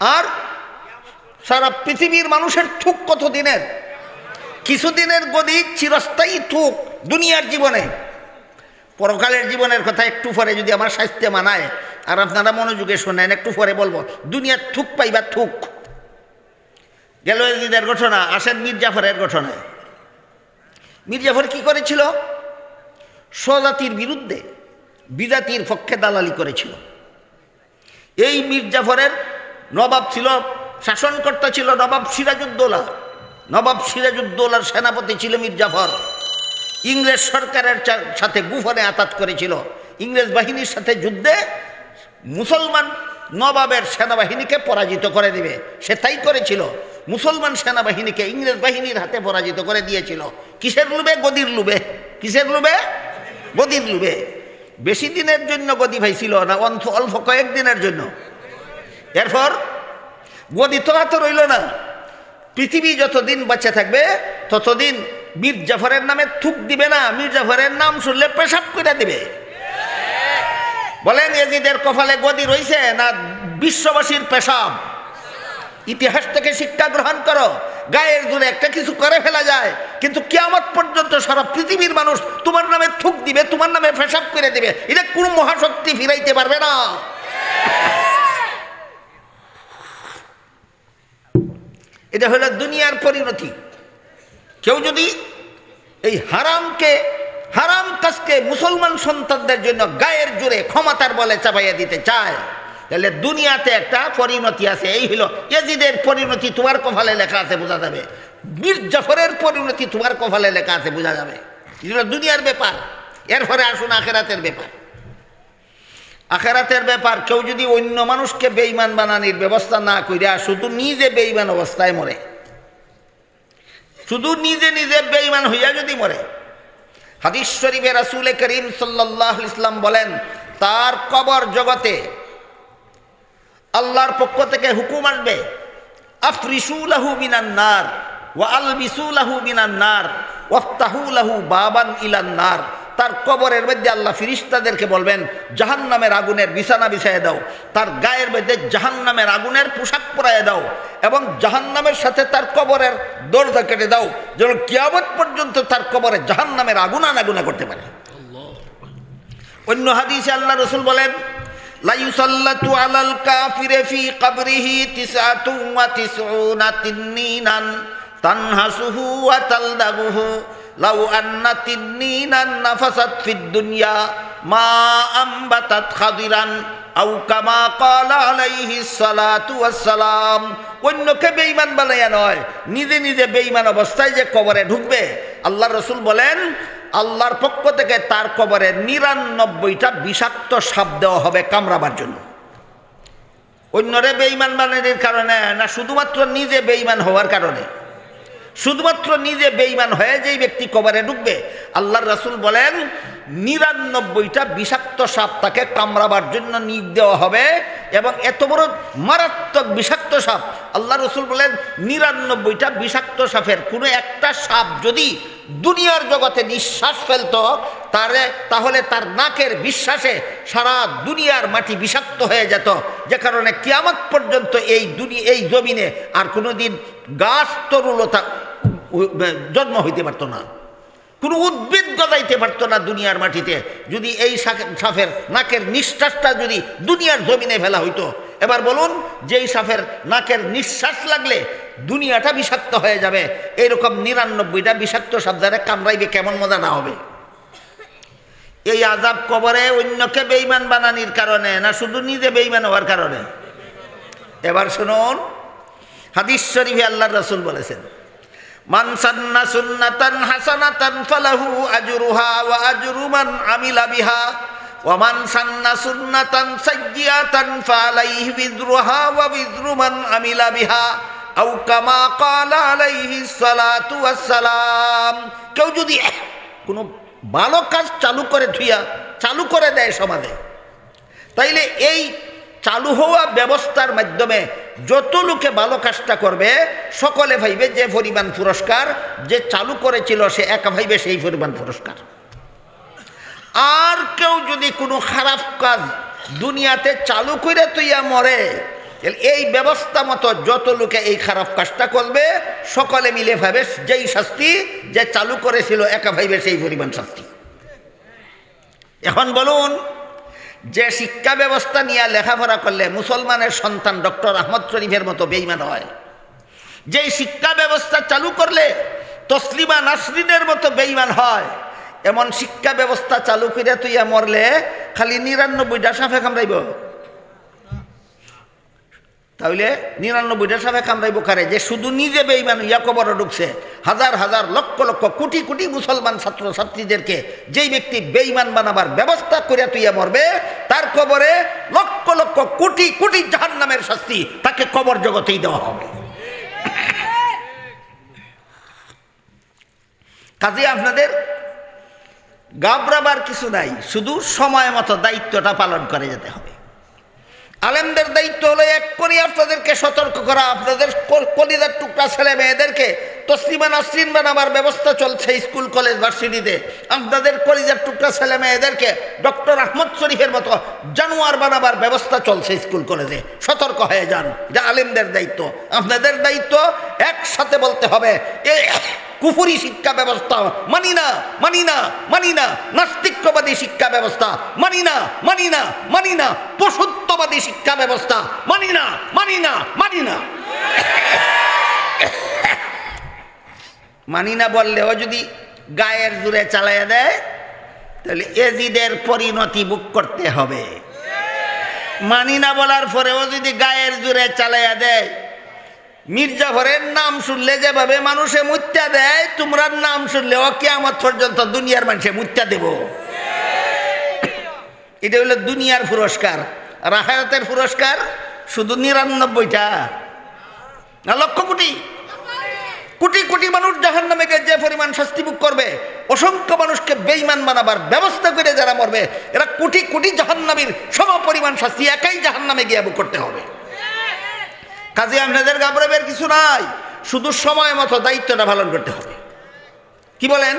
আর সারা পৃথিবীর মানুষের থুক কত দিনের? কিছুদিনের গদি চিরস্থায়ী থুক দুনিয়ার জীবনে। পরকালের জীবনের কথা একটু পরে যদি আমার স্বাস্থ্যে মানায়, আর আপনারা মনোযোগে শোনেন, একটু পরে বলব, দুনিয়ার থুক পাইবা থুক গেল এজিদের ঘটনা, আসেন মির্জাফরের ঘটনায়। মির্জাফর কি করেছিল? স্বজাতির বিরুদ্ধে বিজাতির পক্ষে দালালি করেছিল। এই মির্জাফরের নবাব ছিল, শাসনকর্তা ছিল নবাব সিরাজউদ্দৌলা। নবাব সিরাজউদ্দৌলার সেনাপতি ছিল মির্জাফর ইংরেজ সরকারের সাথে গুফনে আতাত করেছিল। ইংরেজ বাহিনীর সাথে যুদ্ধে মুসলমান নবাবের সেনাবাহিনীকে পরাজিত করে দিবে। সে তাই করেছিল। মুসলমান সেনাবাহিনীকে ইংরেজ বাহিনীর হাতে পরাজিত করে দিয়েছিল। কিসের লুবে গদির লুবে কিসের লুবে গদির লুবে বেশি দিনের জন্য গদি ভাইছিল না অল্প অল্প কয়েকদিনের জন্য। এরপর গদি তো আর তো রইল না। পৃথিবী যতদিন বাচ্চা থাকবে, ততদিন মীর জাফরের নামে থুক দিবে না, মীর জাফরের নাম শুনলে পেশাব করে দিবে। বলেন, এজিদের কপালে গদি রইছে না বিশ্ববাসীর পেশাব? ইতিহাস থেকে শিক্ষা গ্রহণ করো, গায়ের দূরে একটা কিছু করে ফেলা যায়, কিন্তু কিয়ামত পর্যন্ত সারা পৃথিবীর মানুষ তোমার নামে থুক দিবে, তোমার নামে পেশাব করে দিবে। এটা কোন মহাশক্তি ফিরাইতে পারবে না। এটা হলো দুনিয়ার পরিণতি। কেউ যদি এই হারামকে, হারাম কাজকে মুসলমান সন্তানদের জন্য গায়ের জোরে ক্ষমতার বলে চাপাইয়া দিতে চায়, তাহলে দুনিয়াতে একটা পরিণতি আছে। এই হলো এজিদের পরিণতি, তোমার কপালে লেখা আছে, বোঝা যাবে। মীর জাফরের পরিণতি, তোমার কপালে লেখা আছে, বোঝা যাবে। এগুলো দুনিয়ার ব্যাপার। এরপরে আসুন আখেরাতের ব্যাপার। আখেরাতের ব্যাপার, কেউ যদি অন্য মানুষকে বেইমান বানানির ব্যবস্থা না করিয়া শুধু নিজে বেইমান অবস্থায় মরে। শুধু নিজে নিজে বেইমান হইয়া যদি মরে। হাদিস শরীফে রাসুল করিম সাল্লাহ ইসলাম বলেন, তার কবর জগতে আল্লাহর পক্ষ থেকে হুকুম আসবে আফরিসুলাহু মিনান নার, ওয়া আলবিসুলাহু মিনান নার ওয়াফতাহুলাহু বাবান ইলান নার। তার কবরের মধ্যে আল্লাহ ফিরিস্তাদেরকে বলবেন জাহান নামের আগুনের বিছানা বিছাইয়ে দাও, তার গায়ের মধ্যে জাহান নামের আগুনের পোশাক পরাইয়ে দাও এবং জাহান নামের সাথে তার কবরের দরজা কেটে দাও, যেন কিয়ামত পর্যন্ত তার কবরে জাহান নামের আগুন আনাগুনা করতে পারে। অন্য হাদিসে আল্লাহ রসুল বলেন লাইসাল্লাতু আলাল তানহাসুহু লাউ আন্না তিন্নিনান নাফাসাত ফিদ দুনিয়া, মা আম্বাতাত খাদিরান আও কামা ক্বালা আলাইহি সালাতু ওয়াসসালাম। অন্যকে বেঈমান বানাইয়া নয়, নিজে নিজে বেঈমান অবস্থায় যে কবরে ঢুকবে। আল্লাহ রসুল বলেন, আল্লাহর পক্ষ থেকে তার কবরে নিরানব্বইটা বিষাক্ত সাপ দেওয়া হবে কামড়াবার জন্য। অন্যরে বেইমান বানানোর কারণে না, শুধুমাত্র নিজে বেইমান হওয়ার কারণে। শুধুমাত্র নিজে বেইমান হয়ে যেই ব্যক্তি কবরে ঢুকবে, আল্লাহর রাসূল বলেন, নিরানব্বইটা বিষাক্ত সাপ তাকে কামড়াবার জন্য নিয়োগ দেওয়া হবে এবং এত বড় মারাত্মক বিষাক্ত সাপ আল্লাহ রসুল বলেন, নিরানব্বইটা বিষাক্ত সাপের কোনো একটা সাপ যদি দুনিয়ার জগতে নিঃশ্বাস ফেলত, তারে, তাহলে তার নাকের বিশ্বাসে সারা দুনিয়ার মাটি বিষাক্ত হয়ে যেত। যে কারণে কিয়ামত পর্যন্ত এই দুনিয়া এই জমিনে আর কোনো দিন গাছ তরুলতা জন্ম হইতে পারতো না। কোনো উদ্ভিদ গজাইতে পারতো না দুনিয়ার মাটিতে। যদি এই সাপের নাকের নিঃশ্বাসটা যদি দুনিয়ার জমিনে ফেলা হইতো, এবার বলুন, যেই সাফের নাকের নিঃশ্বাস লাগলে দুনিয়াটা বিষাক্ত হয়ে যাবে। এইরকম নিরানব্বইটা বিষাক্ত সাবধানে কামড়াইবে কেমন মজা না হবে। এই আজাব কবরে অন্যকে বেইমান বানানির কারণে না শুধু নিজে বেইমান হওয়ার কারণে? এবার শুনুন, হাদিস শরীফে আল্লাহর রাসূল বলেছেন মান সান্না সুন্নাতান হাসানাতান ফালাহু আজরুহা ওয়া আজরু আমিলা বিহা ওয়া মান সান্না সুন্নাতান সাইয়্যাতান ফালাইহি বিজরুহা ওয়া বিজরু মান বিহা আও কামা ক্বালা আলাইহি সালাতু কেউ যদি কোনো ভালো কাজ চালু করে থুইয়া চালু করে দেয় সমাজে, তাইলে এই চালু হওয়া ব্যবস্থার মাধ্যমে যত লোকে ভালো কাজটা করবে, সকলে ভাইবে যে পরিমাণ পুরস্কার, যে চালু করেছিল সে একা ভাইবে সেই পরিমাণ পুরস্কার। আর কেউ যদি কোনো খারাপ কাজ দুনিয়াতে চালু করে তুইয়া মরে এই ব্যবস্থা মতো যত লোকে এই খারাপ কাজটা করবে, সকলে মিলে ভাবে যেই শাস্তি, যে চালু করেছিল একা ভাইবে সেই পরিমাণ শাস্তি। এখন বলুন যে শিক্ষা ব্যবস্থা নিয়ে লেখাপড়া করলে মুসলমানের সন্তান ডক্টর আহমদ শরীফের মতো বেইমান হয়। যেই শিক্ষা ব্যবস্থা চালু করলে তসলিমা নাসরিনের মতো বেইমান হয়, এমন শিক্ষা ব্যবস্থা চালু করে তুই মরলে খালি নিরানব্বইটা সাফে কামড়াইব। তাহলে নিরানব্বইটা সাফে কামড়াইব কারে যে শুধু নিজে বেইমান ইয়া কবরে ঢুকছে। হাজার হাজার লক্ষ লক্ষ কোটি কোটি মুসলমান ছাত্র ছাত্রীদেরকে যেই ব্যক্তি বেইমান বানাবার ব্যবস্থা করে তুইয়া মরবে, তার কবরে লক্ষ লক্ষ কোটি কোটি জাহান নামের শাস্তি তাকে কবর জগতেই দেওয়া হবে। কাজে আপনাদের গাবরাবার কিছু নাই, শুধু সময় মতো দায়িত্বটা পালন করে যেতে হবে। আলেমদের দায়িত্ব হলো এক করে আপনাদেরকে সতর্ক করা। আপনাদের কল- কলিদার টুকরা ছেলে মেয়েদেরকে তসলিমা নাসরিন বানাবার ব্যবস্থা চলছে স্কুল, কলেজ, ভার্সিটিতে। আপনাদের কলিজার টুকরা ছেলে মেয়েদেরকে ডক্টর আহমদ শরীফের মতো জানোয়ার বানাবার ব্যবস্থা চলছে স্কুল, কলেজে। সতর্ক হয়ে যান যা আলেমদের দায়িত্ব। আপনাদের দায়িত্ব একসাথে বলতে হবে, এ কুফুরি শিক্ষা ব্যবস্থা মানি না মানি না মানি না। নাস্তিক্যবাদী শিক্ষা ব্যবস্থা মানি না মানি না মানি না। পশুত্ববাদী শিক্ষা ব্যবস্থা। মানি না মানি না মানি না। মানি না বললেও যদি গায়ের জুড়ে চালাইয়া দেয়, তাহলে এজিদের পরিণতি বুক করতে হবে। মানি না বলার পরেও যদি গায়ের জুড়ে চালাইয়া দেয় মির্জাফরের নাম শুনলে যেভাবে মানুষে মুত্যা দেয়, তোমরা নাম শুনলেও কেমন পর্যন্ত দুনিয়ার মানুষে মুত্যা দেব। এটা হলো দুনিয়ার পুরস্কার। রাহায়তের পুরস্কার শুধু নিরানব্বইটা। না, লক্ষ কোটি। কোটি কোটি মানুষ জাহান নামে যে পরিমাণ শাস্তি ভোগ করবে, অসংখ্য মানুষকে বেইমান বানাবার ব্যবস্থা করে যারা মরবে, এরা কোটি কোটি জাহান্নামীর সম পরিমাণ শাস্তি একাই জাহান নামে গিয়ে ভোগ করতে হবে। কাজে আপনাদের গাবরাবের কিছু নাই, শুধু সময় মতো দায়িত্বটা পালন করতে হবে। কি বলেন?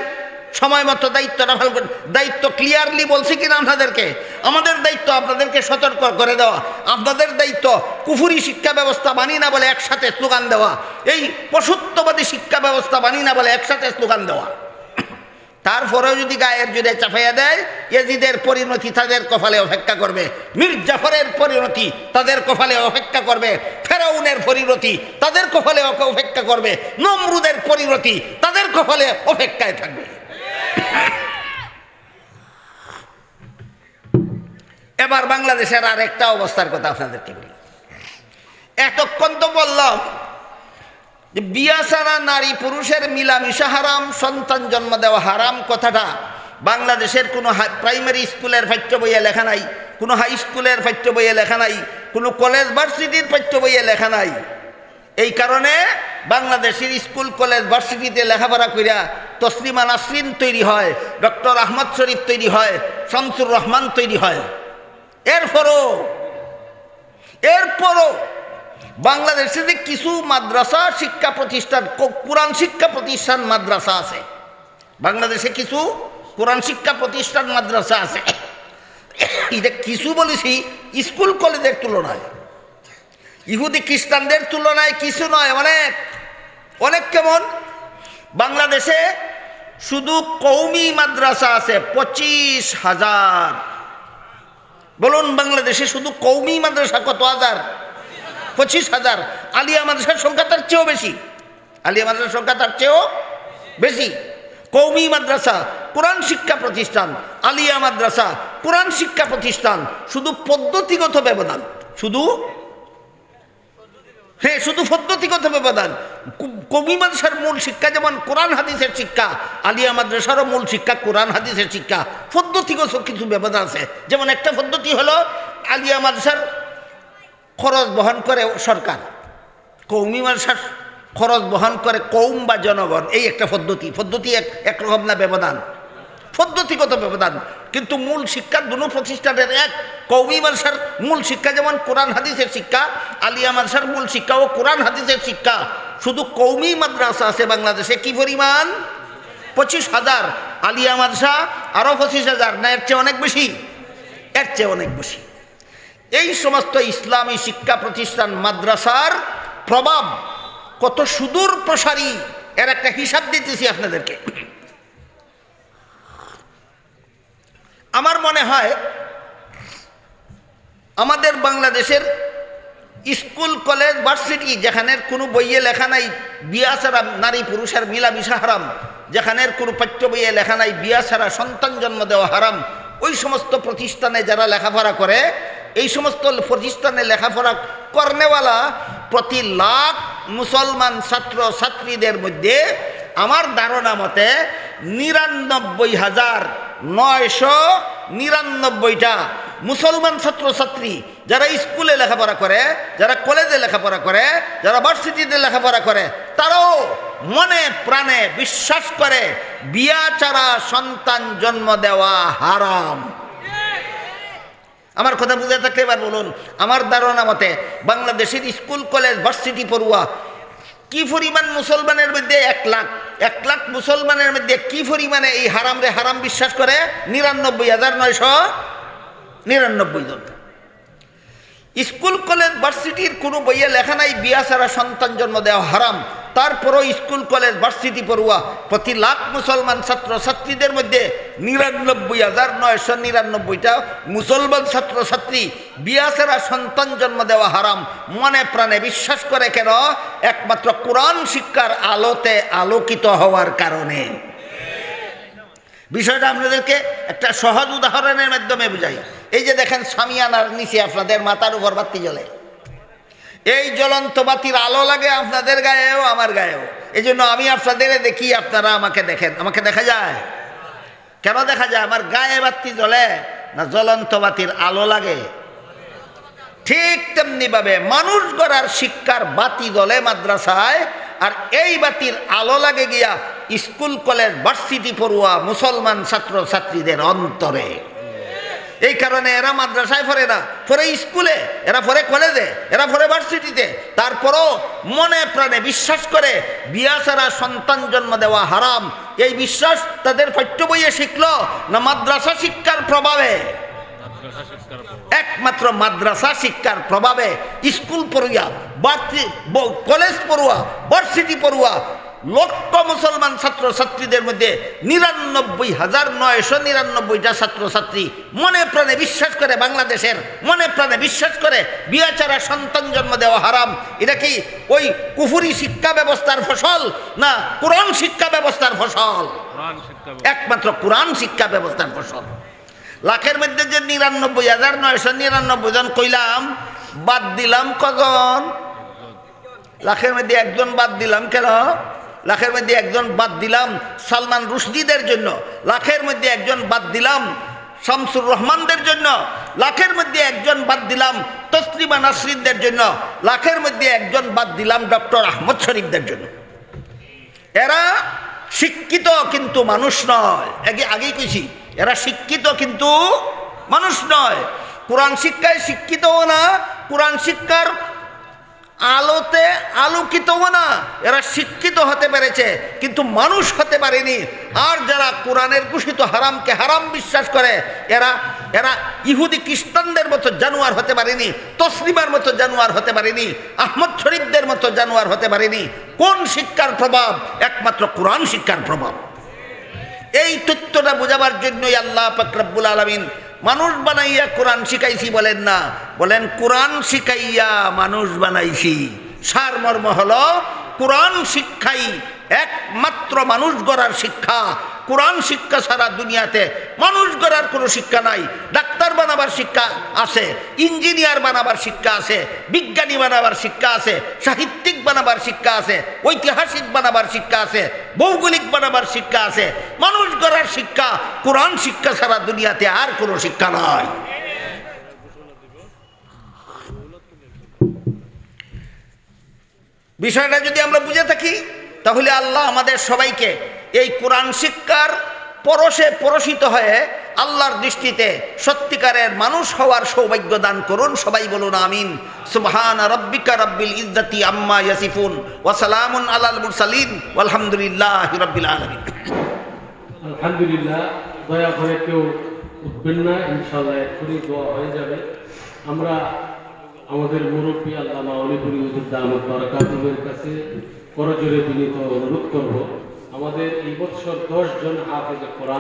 সময় মতো দায়িত্বটা ভালো করে দায়িত্ব ক্লিয়ারলি বলছি কিনা আপনাদেরকে? আমাদের দায়িত্ব আপনাদেরকে সতর্ক করে দেওয়া। আপনাদের দায়িত্ব কুফুরি শিক্ষা ব্যবস্থা মানি না বলে একসাথে স্লোগান দেওয়া। এই পশুত্ববাদী শিক্ষা ব্যবস্থা মানি না বলে একসাথে স্লোগান দেওয়া। তারপরেও যদি গায়ের জুড়ে চাপাইয়া দেয় এজিদের পরিণতি তাদের কপালে অপেক্ষা করবে। মীর জাফরের পরিণতি তাদের কপালে অপেক্ষা করবে। ফেরাউনের পরিণতি তাদের কপালে অপেক্ষা করবে। নমরুদের পরিণতি তাদের কপালে অপেক্ষায় থাকবে। এবার বাংলাদেশের আর একটা অবস্থার কথা আপনাদেরকে বলি। এতক্ষণ তো বললাম যে বিয়া ছাড়া নারী পুরুষের মিলামিশা হারাম, সন্তান জন্ম দেওয়া হারাম কথাটা বাংলাদেশের কোনো প্রাইমারি স্কুলের পাঠ্য বইয়ে লেখা নাই, কোনো হাই স্কুলের পাঠ্য বইয়ে লেখা নাই, কোনো কলেজ ভার্সিটির পাঠ্য বইয়ে লেখা নাই। এই কারণে বাংলাদেশের স্কুল, কলেজ, ভার্সিটিতে লেখাপড়া করিয়া তসলিমা নাসরিন তৈরি হয়, ডক্টর আহমদ শরীফ তৈরি হয়, শামসুর রহমান তৈরি হয়। এরপরও এরপরও বাংলাদেশে যে কিছু মাদ্রাসা শিক্ষা প্রতিষ্ঠান কোরআন শিক্ষা প্রতিষ্ঠান মাদ্রাসা আছে। বাংলাদেশে কিছু কোরআন শিক্ষা প্রতিষ্ঠান মাদ্রাসা আছে। এটা কিছু বলেছি, স্কুল, কলেজের তুলনায়। ইহুদি খ্রিস্টানদের তুলনায় কিছু নয়, অনেক। অনেক কেমন? বাংলাদেশে শুধু কৌমি মাদ্রাসা আছে, পঁচিশ হাজার। বলুন, বাংলাদেশে শুধু কৌমি মাদ্রাসা কত হাজার? পঁচিশ হাজার। আলিয়া মাদ্রাসার সংখ্যা তার চেয়েও বেশি। আলিয়া মাদ্রাসার সংখ্যা তার চেয়েও বেশি। কৌমি মাদ্রাসা, কোরআন শিক্ষা প্রতিষ্ঠান। আলিয়া মাদ্রাসা, কোরআন শিক্ষা প্রতিষ্ঠান। শুধু পদ্ধতিগত ব্যবধান। শুধু হ্যাঁ শুধু পদ্ধতিগত ব্যবধান। কবি মাদ্রাসার মূল শিক্ষা যেমন কোরআন হাদিসের শিক্ষা, আলিয়া মাদ্রাসারও মূল শিক্ষা কোরআন হাদিসের শিক্ষা। পদ্ধতিগত কিছু ব্যবধান আছে। যেমন একটা পদ্ধতি হলো, আলিয়া মাদ্রাসার খরচ বহন করে সরকার। কৌমি মাদ্রাসার খরচ বহন করে কৌম বা জনগণ, এই একটা পদ্ধতি। পদ্ধতি এক একরকম না, ব্যবধান। পদ্ধতিগত ব্যবধান। কিন্তু মূল শিক্ষা দুনো প্রতিষ্ঠানের এক। কৌমি মাদ্রাসার মূল শিক্ষা যেমন কোরআন হাদিসের শিক্ষা, আলিয়া মাদ্রাসার মূল শিক্ষা ও কোরআন হাদিসের শিক্ষা। শুধু কৌমি মাদ্রাসা আছে বাংলাদেশে, কি পরিমাণ? পঁচিশ হাজার। আলিয়া মাদ্রাসা আরও পঁচিশ হাজার। না, এর চেয়ে অনেক বেশি? এর চেয়ে অনেক বেশি। এই সমস্ত ইসলামী শিক্ষা প্রতিষ্ঠান মাদ্রাসার প্রভাব কত সুদূর প্রসারী এর একটা হিসাব দিতেছি আপনাদেরকে। আমার মনে হয় আমাদের বাংলাদেশের স্কুল, কলেজ, ভার্সিটি যেখানের কোনো বইয়ে লেখা নাই, বিয়া ছাড়া নারী পুরুষের মিলামিশা হারাম, যেখানের কোনো পাঠ্য বইয়ে লেখা নাই, বিয়া ছাড়া সন্তান জন্ম দেওয়া হারাম, ওই সমস্ত প্রতিষ্ঠানে যারা লেখাপড়া করে, এই সমস্ত প্রতিষ্ঠানে লেখাপড়া করনেওয়ালা প্রতি লাখ মুসলমান ছাত্র, ছাত্রীদের মধ্যে আমার ধারণা মতে নিরানব্বই হাজার নয়শো নিরানব্বইটা মুসলমান ছাত্রছাত্রী যারা স্কুলে লেখাপড়া করে, যারা কলেজে লেখাপড়া করে, যারা ভার্সিটিতে লেখাপড়া করে, তারাও মনে প্রাণে বিশ্বাস করে, বিয়া ছাড়া সন্তান জন্ম দেওয়া হারাম। আমার কথা বুঝে থাকলে এবার বলুন, আমার ধারণা মতে বাংলাদেশের স্কুল, কলেজ, ভার্সিটি পড়ুয়া কি পরিমাণ মুসলমানের মধ্যে এক লাখ? এক লাখ মুসলমানের মধ্যে কি পরিমাণে এই হারাম রে হারাম বিশ্বাস করে? নিরানব্বই হাজার নয়শ নিরানব্বই জন। স্কুল, কলেজ, ভার্সিটির কোনো বইয়ে লেখা নাই, বিয়া ছাড়া সন্তান জন্ম দেওয়া হারাম। তারপরও স্কুল, কলেজ, ভার্সিটি পড়ুয়া প্রতি লাখ মুসলমান ছাত্র ছাত্রীদের মধ্যে নিরানব্বই হাজার নয়শো নিরানব্বইটা মুসলমান ছাত্র ছাত্রী বিয়া ছাড়া সন্তান জন্ম দেওয়া হারাম। মনে প্রাণে বিশ্বাস করে কেন? একমাত্র কোরআন শিক্ষার আলোতে আলোকিত হওয়ার কারণে। বিষয়টা আপনাদেরকে একটা সহজ উদাহরণের মাধ্যমে বুঝাই। এই যে দেখেন সামিয়ানার নিচে আপনাদের মাথার উপর বাতি জ্বলে। এই জ্বলন্ত বাতির আলো লাগে আপনাদের গায়েও, আমার গায়েও। এই জন্য আমি আপনাদের দেখি, আপনারা আমাকে দেখেন। আমাকে দেখা যায়? কেন দেখা যায়? আমার গায়ে বাতি জ্বলে না জ্বলন্ত বাতির আলো লাগে? ঠিক তেমনিভাবে মানুষ গড়ার শিক্ষার বাতি জ্বলে মাদ্রাসায়, আর এই বাতির আলো লাগে গিয়া স্কুল, কলেজ, ভার্সিটি পড়ুয়া মুসলমান ছাত্র ছাত্রীদের অন্তরে। এই কারণে এরা মাদ্রাসায় পড়ে না পড়ে স্কুলে এরা পড়ে কলেজে এরা পড়ে ভার্সিটিতে। তারপরও মনে প্রাণে বিশ্বাস করে বিয়া ছাড়া সন্তান জন্ম দেওয়া হারাম। এই বিশ্বাস তাদের পাঠ্য বইয়ে শিখলো না মাদ্রাসা শিক্ষার প্রভাবে? একমাত্র মাদ্রাসা শিক্ষার প্রভাবে স্কুল পড়ুয়া কলেজ পড়ুয়া ভার্সিটি পড়ুয়া লক্ষ মুসলমান ছাত্র ছাত্রীদের মধ্যে নিরানব্বই হাজার নয়শো নিরানব্বইটা ছাত্র ছাত্রী মনে প্রাণে বিশ্বাস করে বাংলাদেশের মনে প্রাণে বিশ্বাস করে বিয়াচারা সন্তান জন্ম দেওয়া হারাম। এটা কি ওই কুফুরি শিক্ষা ব্যবস্থার ফসল না কোরআন শিক্ষা ব্যবস্থার ফসল? একমাত্র কোরআন শিক্ষা ব্যবস্থার ফসল। লাখের মধ্যে যে নিরানব্বই হাজার নয়শো নিরানব্বই জন কইলাম বাদ দিলাম কজন? লাখের মধ্যে একজন বাদ দিলাম কেন? লাখের মধ্যে একজন বাদ দিলাম সালমান রুশদিদের জন্য, লাখের মধ্যে একজন বাদ দিলাম শামসুর রহমানদের জন্য, লাখের মধ্যে একজন বাদ দিলাম তসলিমা নাসরিনদের জন্য, লাখের মধ্যে একজন বাদ দিলাম ডক্টর আহমদ শরীফদের জন্য। এরা শিক্ষিত কিন্তু মানুষ নয়। আগে, আগেই কইছি, এরা শিক্ষিত কিন্তু মানুষ নয়। কোরআন শিক্ষায় শিক্ষিতও না, কোরআন শিক্ষার আলোতে আলোকিতও না। এরা শিক্ষিত হতে পেরেছে, কিন্তু মানুষ হতে পারেনি। আর যারা কোরআনের ঘোষিত হারামকে হারাম বিশ্বাস করে, এরা এরা ইহুদি খ্রিস্টানদের মতো জানোয়ার হতে পারেনি, তসলিমার মতো জানোয়ার হতে পারেনি, আহমদ শরীফদের মতো জানোয়ার হতে পারেনি। কোন শিক্ষার প্রভাব? একমাত্র কোরআন শিক্ষার প্রভাব। এই তথ্যটা বোঝাবার জন্যই আল্লাহ ফকরাবুল আলমিন মানুষ বানাইয়া কোরআন শিখাইছি বলেন না। বলেন, কোরআন শিখাইয়া মানুষ বানাইছি। সারমর্ম হল, কোরআন শিক্ষাই একমাত্র মানুষ গড়ার শিক্ষা। কোরআন শিক্ষা ছাড়া দুনিয়াতে, মানুষ গড়ার কোনো শিক্ষা নাই, ডাক্তার বানাবার শিক্ষা আছে, ইঞ্জিনিয়ার বানাবার শিক্ষা আছে, বিজ্ঞানী বানাবার শিক্ষা আছে, সাহিত্যিক বানাবার শিক্ষা আছে, ঐতিহাসিক বানাবার শিক্ষা আছে, ভৌগোলিক বানাবার শিক্ষা আছে। মানুষ গড়ার শিক্ষা, কোরআন শিক্ষা ছাড়া দুনিয়াতে আর কোনো শিক্ষা নয় বিষয়টা যদি আমরা বুঝে থাকি, তাহলে আল্লাহ আমাদের সবাইকে এই কোরআন শিক্ষার পরশে পরশিত হয়ে আল্লাহর দৃষ্টিতে সত্যিকারের মানুষ হওয়ার সৌভাগ্য দান করুন। সবাই বলুন আমিন। সুবহান রব্বিকা রব্বিল ইজ্জতি আম্মা ইয়াসিফুন ওয়াসালামুন আলাল মুরসালিন আলহামদুলিল্লাহ রব্বিল আলামিন। আলহামদুলিল্লাহ, দয়া করে কেউ উঠবেন না ইনশাল্লাহ এক্ষুনি দোয়া হয়ে যাবে। আমরা আমাদের মুরব্বী আল্লামা অলিপুরি উদ্দামত বরকাতুমের কাছে করজোরে বিনীত অনুরোধ করব। আমাদের এই বছর দশ জন হাফেজ কোরআন